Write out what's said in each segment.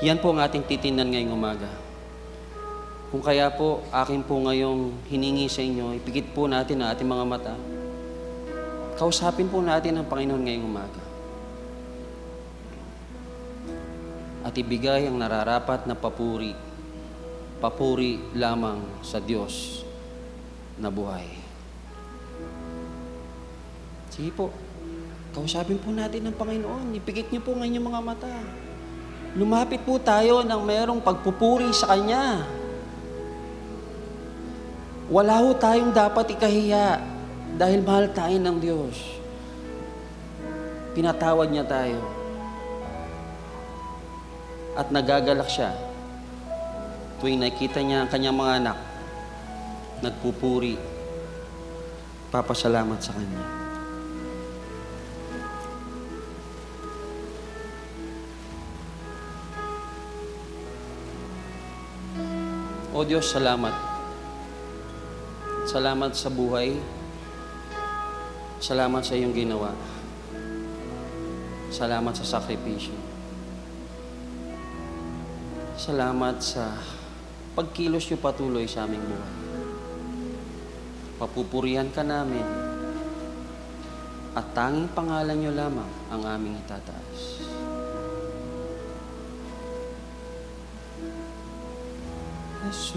Yan po ang ating titingnan ngayong umaga. Kung kaya po, akin po ngayong hiningi sa inyo, ipikit po natin ang ating mga mata. Kausapin po natin ang Panginoon ngayong umaga. At ibigay ang nararapat na papuri, papuri lamang sa Diyos na buhay. Sige po, kausapin po natin ang Panginoon. Ipikit niyo po ngayon mga mata. Lumapit po tayo ng mayroong pagpupuri sa Kanya. Wala ho tayong dapat ikahiya dahil mahal tayo ng Diyos. Pinatawad niya tayo. At nagagalak siya tuwing nakita niya ang kanyang mga anak nagpupuri, papasalamat sa Kanya. O Diyos, salamat. Salamat sa buhay. Salamat sa iyong ginawa. Salamat sa sakripisyo. Salamat sa pagkilos niyo patuloy sa aming buhay. Papupurihan ka namin at tanging pangalan niyo lamang ang aming itataas. Jesus,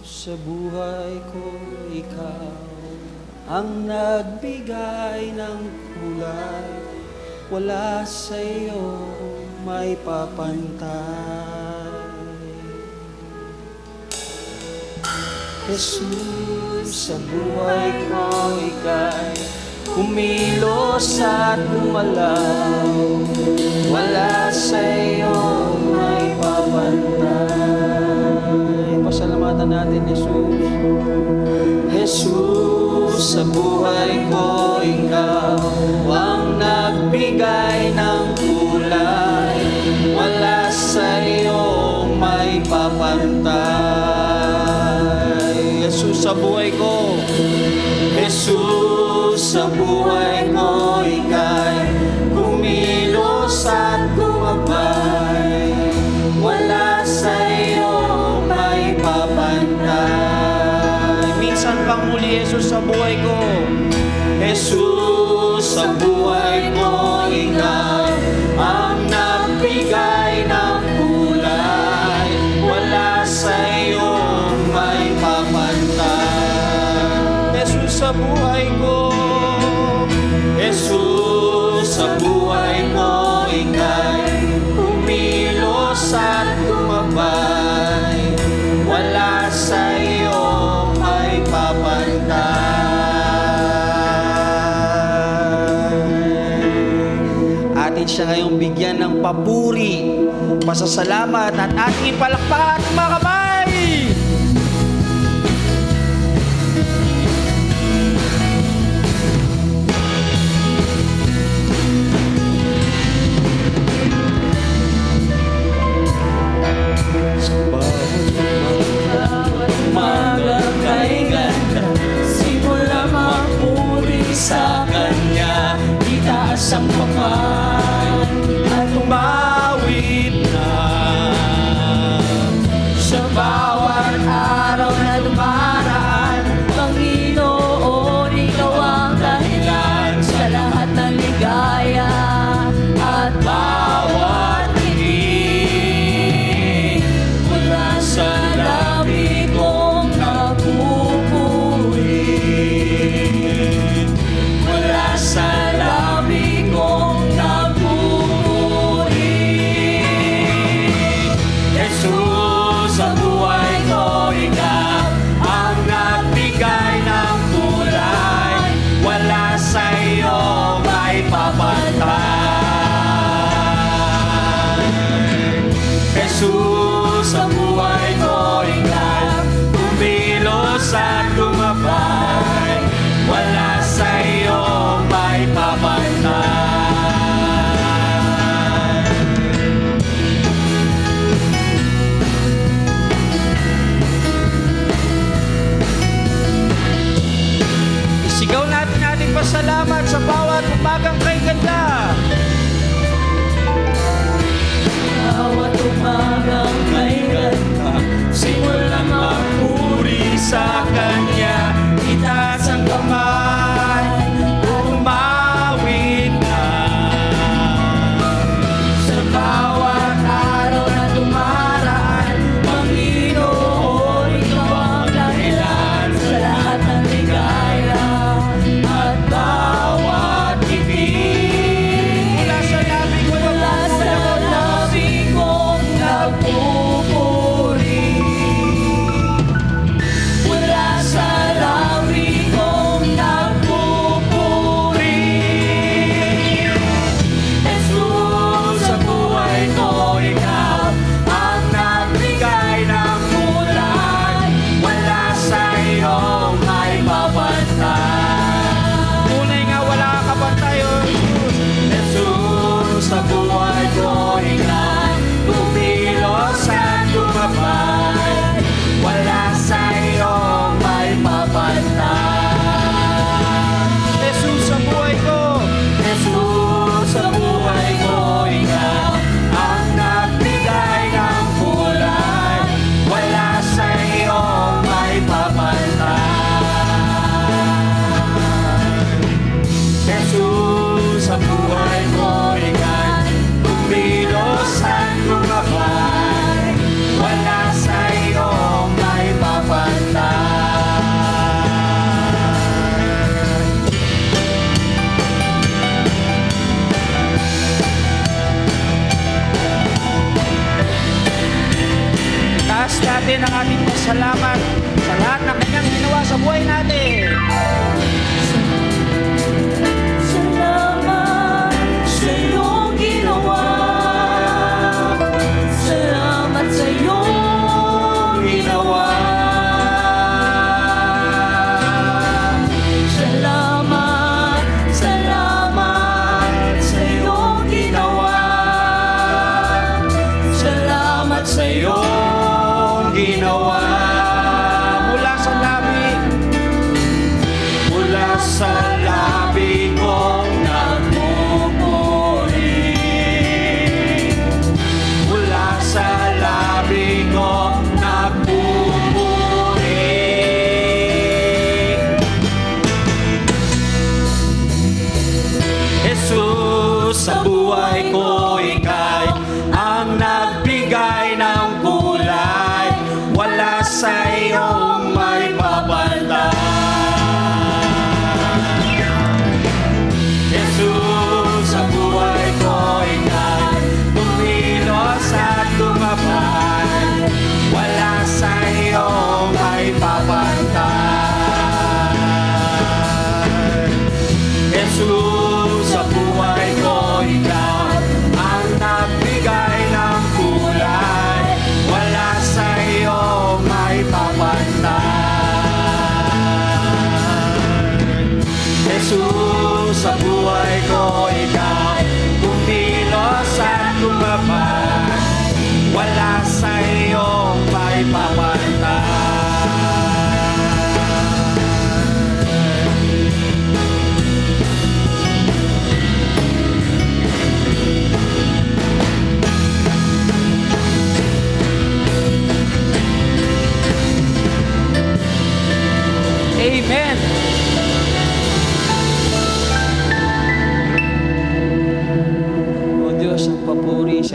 sa buhay ko ikaw ang nagbigay ng kulay. Wala sa iyo may papantay. Jesus, sa buhay ko ika'y kumilos at gumalaw. Wala sa iyo may papantay. Pasalamatan natin, Jesus. Jesus, sa buhay ko ikaw ang nagbigay ng Jesus, sa buhay ko. Jesus, sa buhay ngayong bigyan ng papuri, pasasalamat at ating ipalakpakan ng mga kamay. rin ang ating pasalamat sa lahat ng kanyang ginawa sa buhay natin. be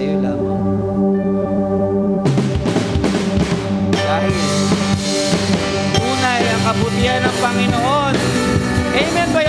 iyo lamang. Dahil tunay ang kabutihan ng Panginoon. Amen ba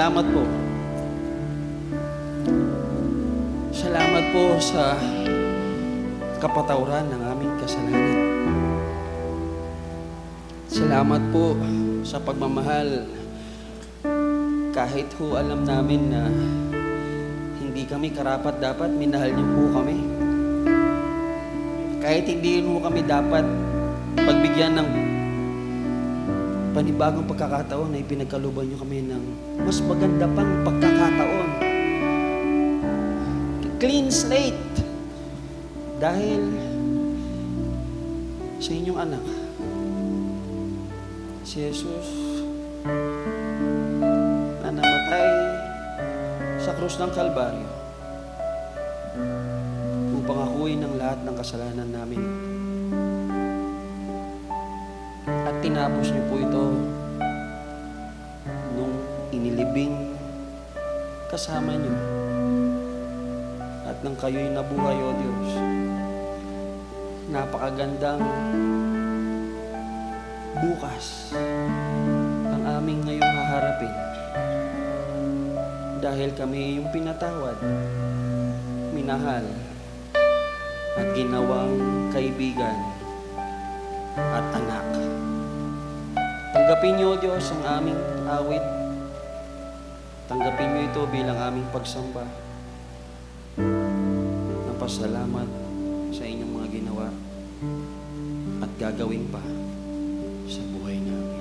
salamat po. Salamat po sa kapatawaran ng aming kasalanan. Salamat po sa pagmamahal kahit ho alam namin na hindi kami karapat dapat minahal niyo po kami. Kahit hindi mo kami dapat pagbigyan ng panibagong pagkakataon na ipinagkaluban niyo kami ng mas maganda pang pagkakataon. Clean slate. Dahil sa inyong anak, si Jesus, na namatay sa krus ng Kalbaryo upang akuin ng lahat ng kasalanan namin. Tinapos niyo po ito nung inilibing kasama niyo. At nang kayo'y nabuhay, O Diyos, napakagandang bukas ang aming ngayong haharapin. Dahil kami yung pinatawad, minahal, at ginawang kaibigan at anak. Tanggapin niyo, Diyos, ang aming awit. Tanggapin niyo ito bilang aming pagsamba. Ng pasalamat sa inyong mga ginawa at gagawin pa sa buhay namin.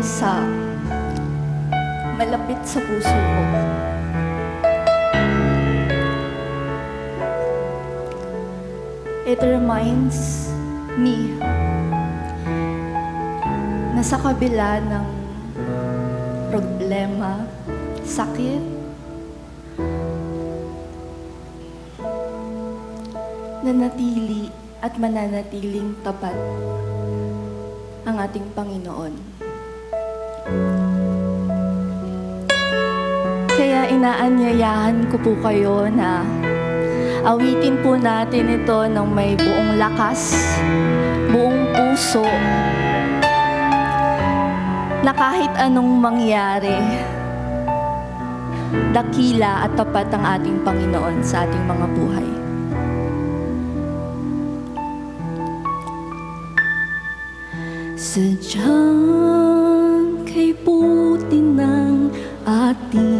Sa malapit sa puso ko. It reminds me na sa kabila ng problema, sakit, nanatili at mananatiling tapat ang ating Panginoon. Kaya inaanyayahan ko po kayo na awitin po natin ito ng may buong lakas, buong puso, na kahit anong mangyari, dakila at tapat ang ating Panginoon sa ating mga buhay. Sadyang puti ng ating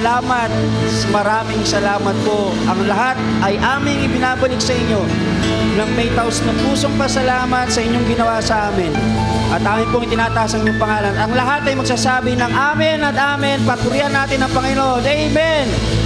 salamat, maraming salamat po. Ang lahat ay aming ibinabalik sa inyo ng may taos na pusong pasalamat sa inyong ginawa sa amin. At amin pong itinataas ang inyong pangalan. Ang lahat ay magsasabi ng Amen at Amen. Papurihan natin ang Panginoon. Amen.